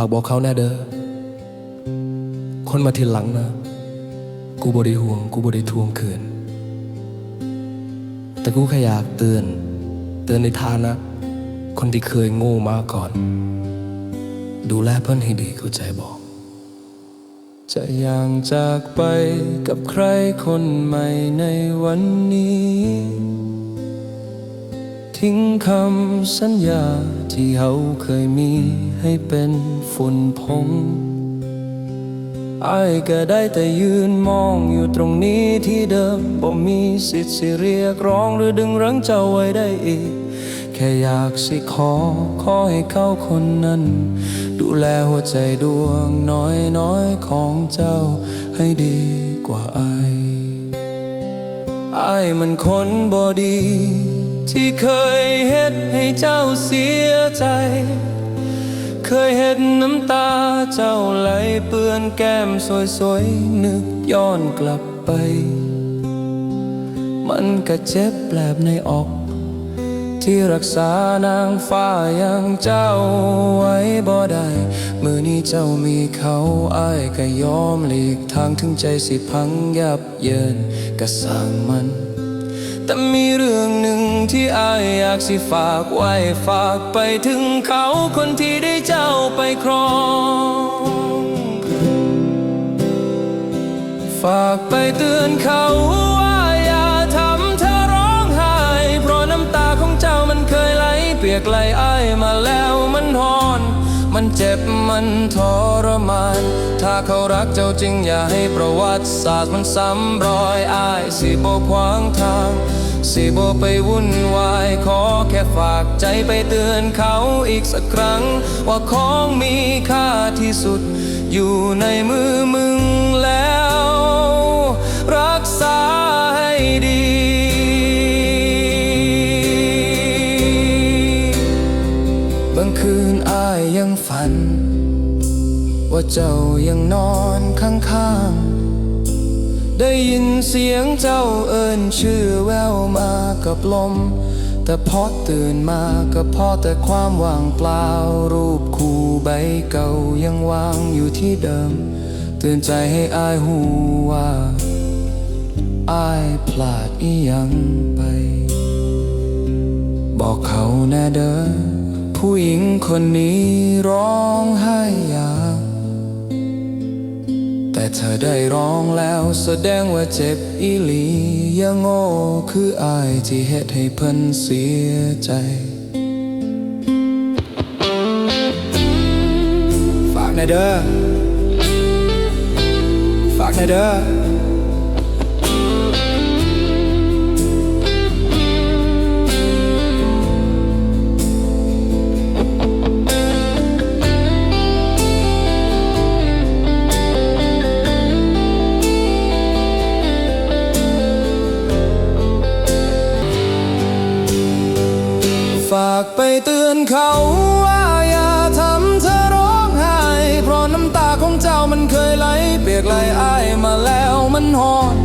ากบอกเขาแน่เด้อ คนมาทีหลังนะ กูบริห่วง กูบริทวงคืน แต่กูแค่อยากเตือน เตือนในฐานะ คนที่เคยโง่มาก่อน ดูแลเพื่อนให้ดีเข้าใจบอก จะย่างจากไปกับใครคนใหม่ในวันนี้ ทิ้งคำสัญญาที่เขาเคยมีให้เป็นฝุ่นพงไอ้ายก็ได้แต่ยืนมองอยู่ตรงนี้ที่เดิมบ่มีสิทธิ์สิเรียกร้องหรือดึงรั้งเจ้าไว้ได้อีก แค่อยากสิขอขอให้เขาคนนั้น ดูแลหัวใจดวงน้อยน้อยของเจ้าให้ดีกว่าไอายอายมันคนบอดี ที่เคยเฮ็ดให้เจ้าเสียใจ เคยเห็นน้ำตาเจ้าไหลเปื้อนแก้มสวยๆ นึกย้อนกลับไป มันก็เจ็บแปลบในอก ที่รักษานางฟ้าอย่างเจ้าไว้บ่ได้มือนี้เจ้ามีเขาอ้ายก็ยอมหลีกทางถึงใจสิพังยับเยินก็สร้างมัน แต่มีเรื่องหนึ่งที่อายอยากสิฝากไว้ฝากไปถึงเขาคนที่ได้เจ้าไปครอง ฝากไปเตือนเขาว่าอย่าทำเธอร้องไห้ เพราะน้ำตาของเจ้ามันเคยไหล เปียกไหลไอายมาแล้วมันหอน มันเจ็บมันทรมาน ถ้าเขารักเจ้าจริงอย่าให้ประวัติศาสตร์มันซ้ำรอยอายสิบขวางทาง สิบไปวุ่นวายขอแค่ฝากใจไปเตือนเขาอีกสักครั้ง ว่าของมีค่าที่สุด อยู่ในมือมึงแล้ว รักษาให้ดีบางคืนอายยังฝัน ว่าเจ้ายังนอน ได้ยินเสียงเจ้าเอิ้นชื่อแววมากับลม แต่พอตื่นมาก็พอแต่ความว่างเปล่า รูปคู่ใบเก่ายังวางอยู่ที่เดิม เตือนใจให้อายหูว่า อายพลาดอีหยังไป บอกเขาแน่เด้อผู้หญิงคนนี้ร้องไห้อยาก เธอได้ร้องแล้วแสดงว่าเจ็บอีหลียังโง่คืออายที่เฮ็ดให้เพิ่นเสียใจ ฝากแน่เด้อฝากแน่เด้อ ฝากไปเตือนเขาว่าอย่าทำเธอร้องไห้ เพราะน้ำตาของเจ้ามันเคยไหล เปียกไหลอายมาแล้วมันหอน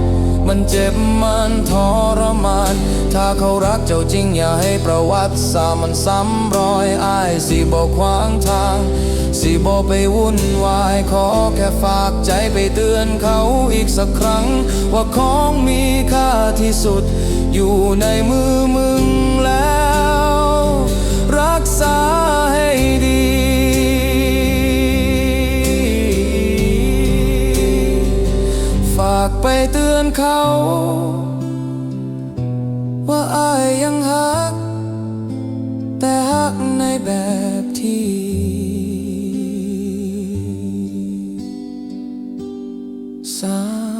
มันเจ็บมันทรมาน ถ้าเขารักเจ้าจริงอย่าให้ประวัติศาสตร์มันซ้ำรอยอายสิบอกขวางทาง สิบอกไปวุ่นวายขอแค่ฝากใจไปเตือนเขาอีกสักครั้ง ว่าของมีค่าที่สุด อยู่ในมือมึง ไปเตือนเขา ว่าอายยังฮัก แต่ฮักในแบบที่ สา